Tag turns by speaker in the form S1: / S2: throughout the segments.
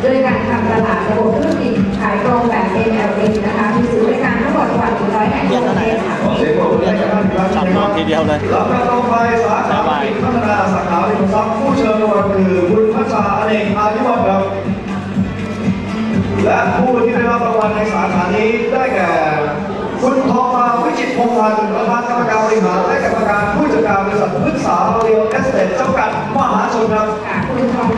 S1: โดยการทำตลาดระบบธุรกิจขายตรงแบบ MLM นะคะมีศูนย์บริการทั้งหมดกว่า100แห่งทั่วประเทศค่ะ
S2: สับท่านอีกครั้งห
S3: จับ
S2: นึ่ง
S3: น
S2: นะ
S3: อน
S2: ค
S3: ทีเดียวเลย
S2: ลำดับต่อไปสาขาธุรกิจพัฒนาสาขาริมทรัพย์ผู้เชิญรางวัลคือคุณพัชชาอเนกอายุวัฒน์ครับและผู้ที่ได้รับรางวัลในสาขานี้ได้แก่คุณทองมาวิจิตพงษ์พันธ์ประธานกรรมการบริหารและกรรมการผู้จัดการบริษัทพฤกษาเรียลเอสเตทจำกัดมหาชนครับ
S1: คุณทอง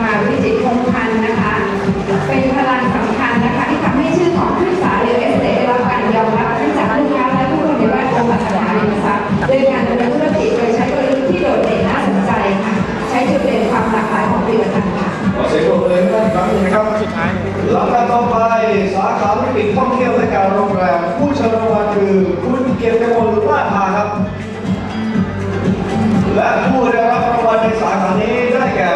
S1: าขาธุรกิจท่อง
S2: เที่
S3: ย
S2: วและการโรงแรมผู้เชิญรางวัลคือคุณเกียรติมลลาภาครับ และผู้ได้รับรางวัลในสาขานี้ได้แก่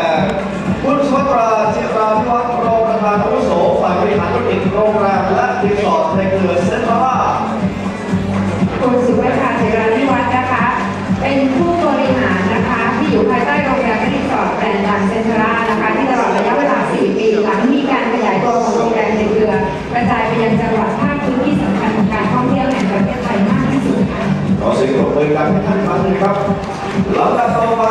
S2: คุณสุภัตราจิราพิวัฒน์รองประธานอาวุโสฝ่ายบริหารธุรกิจโรงแรม ลา
S1: ให้ท่า
S2: นครั้งนึงครับลำดับต่อไป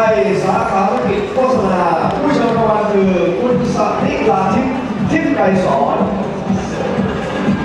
S2: สาขาธุรกิจโฆษณา ผู้เชิญรางวัลคือคุณสันนิลาทิพย์ทิพย์ไกรสอน